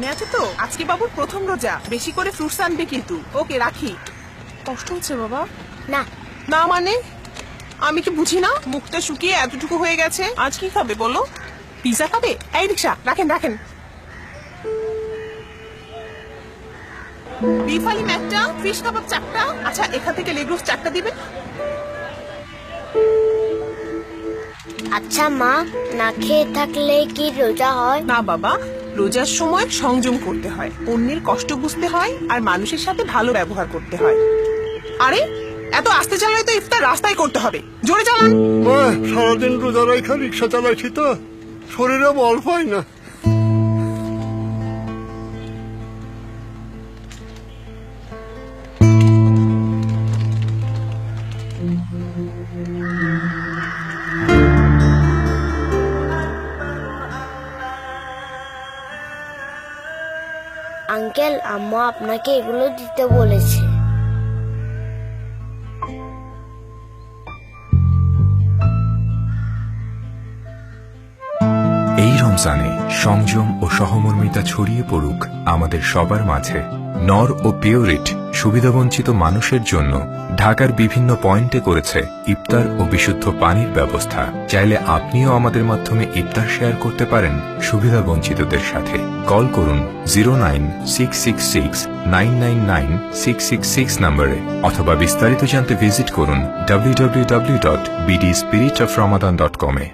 মনে আছে তো? আজকে বাবুর প্রথম রোজা। বেশি করে ফ্রুটস আনবে কিন্তু। ওকে রাখি। কষ্ট হচ্ছে বাবা। না। না মানে? আমি কি বুঝি না? মুখটা শুকিয়ে এতটুকু হয়ে গেছে। আজ কি খাবে বলো? পিজা খাবে? এই রিক্সা রাখেন রাখেন। বিফ আলিম একটা ফিশ কাবাব চারটা। আচ্ছা এখান থেকে লেগ রোস্ট চারটা দিবেন? আচ্ছা মা না খেয়ে থাকলে কি রোজা হয়? না বাবা। রোজার সময় সংযম করতে হয়, অন্যের কষ্ট বুঝতে হয় আর মানুষের সাথে ভালো ব্যবহার করতে হয়। আরে, এত আস্তে চালালে তো ইফতার রাস্তায় করতে হবে। জোরে চালান। সারাদিন রোজা রেখা রিক্সা চালাইছি তো। শরীরে বল পাই না। আঙ্কেল, আম্মা আপনাকে এগুলো দিতে বলেছে। এই রমজানে সংযম ও সহমর্মিতা ছড়িয়ে পড়ুক আমাদের সবার মাঝে নর ও পিওরিট সুবিধাবঞ্চিত মানুষের জন্য ঢাকার বিভিন্ন পয়েন্টে করেছে ইফতার ও বিশুদ্ধ পানির ব্যবস্থা। চাইলে আপনিও আমাদের মাধ্যমে ইফতার শেয়ার করতে পারেন সুবিধাবঞ্চিতদের সাথে। কল করুন zero nine six six six nine nine nine six six six নম্বরে অথবা বিস্তারিত জানতে ভিজিট করুন W W W dot BD spirit of Ramadan dot কমে।